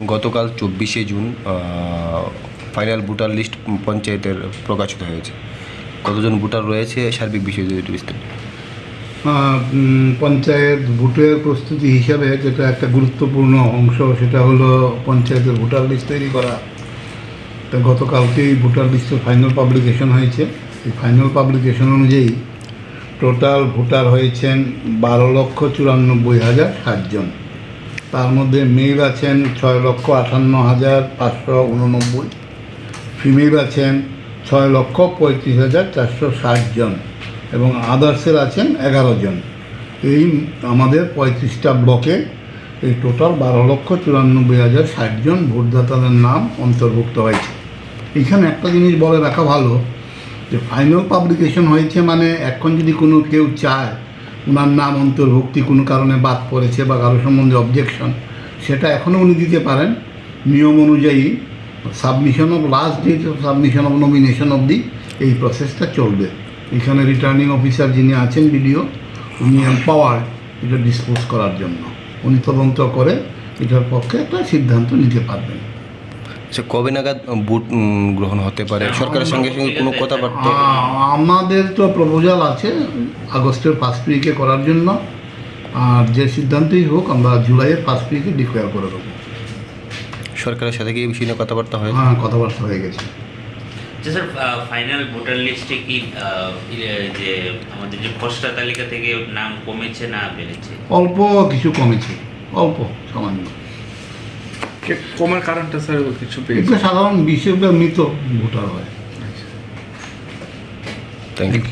গতকাল চব্বিশে June final voter list পঞ্চায়েতের প্রকাশিত হয়েছে। কতজন ভোটার রয়েছে, সার্বিক বিষয় যদি বিস্তারিত। পঞ্চায়েত ভোটের প্রস্তুতি হিসাবে যেটা একটা গুরুত্বপূর্ণ অংশ, সেটা হলো পঞ্চায়েতের ভোটার লিস্ট তৈরি করা। তা গতকালকেই ভোটার লিস্টের ফাইনাল পাবলিকেশন হয়েছে। এই ফাইনাল পাবলিকেশন অনুযায়ী টোটাল ভোটার হয়েছেন বারো লক্ষ চুরানব্বই হাজার ষাটজন তার মধ্যে মেল আছেন ছয় লক্ষ আটান্ন হাজার পাঁচশো উননব্বই। ফিমেল আছেন ছয় লক্ষ পঁয়ত্রিশ হাজার চারশো ষাট জন এবং আদার্সের আছেন এগারো জন। এই আমাদের পঁয়ত্রিশটা ব্লকে এই টোটাল বারো লক্ষ চুরানব্বই হাজার ষাট জন ভোটদাতাদের নাম অন্তর্ভুক্ত হয়েছে। এখানে একটা জিনিস বলে রাখা ভালো যে ফাইনাল পাবলিকেশন হয়েছে মানে এখন যদি কোনো কেউ চায় ওনার নাম অন্তর্ভুক্তি কোনো কারণে বাদ পড়েছে বা কারও সম্বন্ধে অবজেকশন সেটা এখনও উনি দিতে পারেন। নিয়ম অনুযায়ী submission of last date of submission of nomination দি এই প্রসেসটা চলবে। এখানে রিটার্নিং অফিসার যিনি আছেন বিডিও উনি এম্পাওয়ার্ড এটা ডিসপোজ করার জন্য। উনি তদন্ত করে এটার পক্ষে একটা সিদ্ধান্ত নিতে পারবেন। আচ্ছা কবে নাগাদ ভোট গ্রহণ হতে পারে? সরকারের সঙ্গে সঙ্গে কোনো কথাবার্তা? আমাদের তো প্রপোজাল আছে আগস্টের ফার্স্ট উইকে করার জন্য। আর যে সিদ্ধান্তই হোক আমরা জুলাইয়ের ফার্স্ট উইকে ডিক্লেয়ার করে দেবো। সরকারের সাথে কি এই বিষয় নিয়ে কথাবার্তা হয়? হ্যাঁ কথাবার্তা হয়ে গেছে। স্যার ফাইনাল ভোটার লিস্টে কি ইয়ে, যে আমাদের যে খসড়া তালিকা থেকে নাম কমেছে না বেড়েছে? অল্প কিছু কমেছে অল্প সামান্য। কমার কারণটা স্যার কিছু পেয়েছে? এগুলো সাধারণ বিশেষ মৃত ভোটার হয়। Thank you